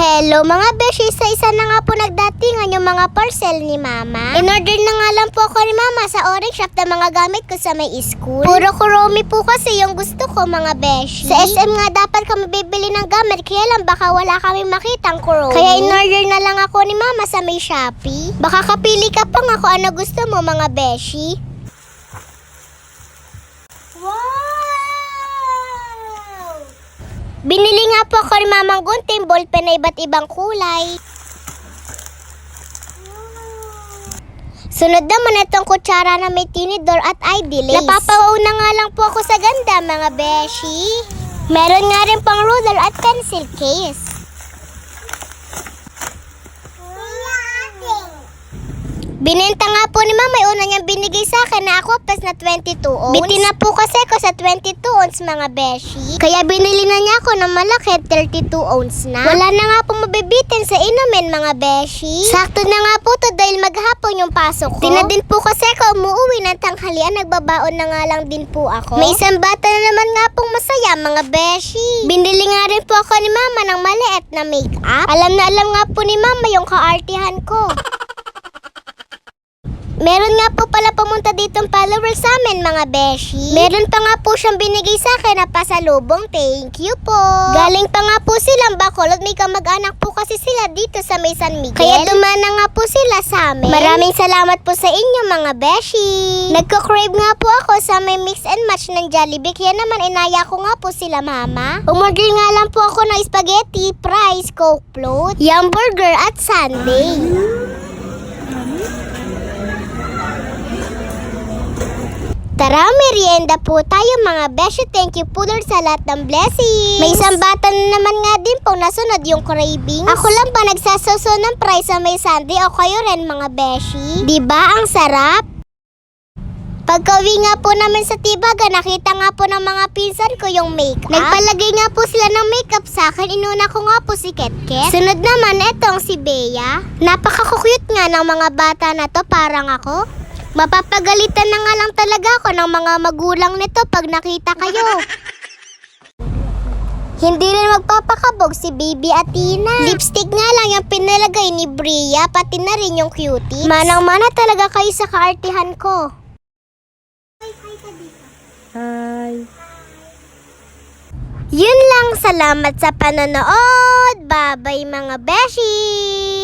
Hello mga beshi, sa isa na nga po nagdatingan yung mga parcel ni mama. In-order na nga lang po ako ni mama sa orange shop na mga gamit ko sa may school. Puro kuromi po kasi yung gusto ko mga beshi. Sa SM nga dapat kami bibili ng gamit kaya lang baka wala kami makitang kuromi. Kaya in-order na lang ako ni mama sa may Shopee. Baka kapili ka pa nga kung ano gusto mo mga beshi. Binili nga po ako ni Mamang Gunting ballpen na iba't ibang kulay. Sunod naman itong kutsara na may tinidor at ID lace. Napapauna nga lang po ako sa ganda mga beshi. Meron nga rin pang ruler at pencil case. Binenta nga po ni mama una niyang binigay sa akin na ako pas na 22 ounce. Biti na po kasi ko sa 22 ounce mga beshi. Kaya binili na niya ako ng malaki 32 ounce na. Wala na nga po mabibitin sa inumin mga beshi. Sakto na nga po to dahil maghapon yung pasok ko. Tina din po kasi ako umuwi ng tanghalian nagbabaon na nga lang din po ako. May isang bata na naman nga pong masaya mga beshi. Binili nga rin po ako ni mama ng maliit na makeup. Alam na alam nga po ni mama yung kaartihan ko. Meron nga po pala pumunta ditong follower sa amin mga beshi. Meron pa nga po siyang binigay sa akin na pasalubong. Thank you po. Galing pa nga po silang Bacolod. May kamag-anak po kasi sila dito sa May San Miguel. Kaya dumana nga po sila sa amin. Maraming salamat po sa inyo mga beshi. Nagko-crave nga po ako sa may mix and match ng Jollibee. Kaya naman inaya ko nga po sila mama. Umorder nga lang po ako ng spaghetti, fries, coke float, yum burger at sundae. Tara, merienda po tayo mga beshi. Thank you po Lord sa lahat ng blessings. May isang bata na naman nga din po nasunod yung cravings. Ako lang pa nagsasoso ng price sa may sundae o kayo rin mga beshi. Ba ang sarap? Pagkawi nga po namin sa Tibaga, nakita nga po ng mga pinsan ko yung makeup. Nagpalagay nga po sila ng makeup sa akin. Inuna ko nga po si Ketket. Sunod naman, etong si Bea. Napaka-cute nga ng mga bata na to, parang ako. Mapapagalitan na nga lang talaga ako ng mga magulang nito pag nakita kayo. Hindi rin magpapakabog si Baby Atina. Lipstick nga lang yung pinalagay ni Bria, pati na rin yung cutie. Manang-mana talaga kayo sa kaartihan ko. Hi. Yun lang, salamat sa panonood. Bye-bye mga beshi!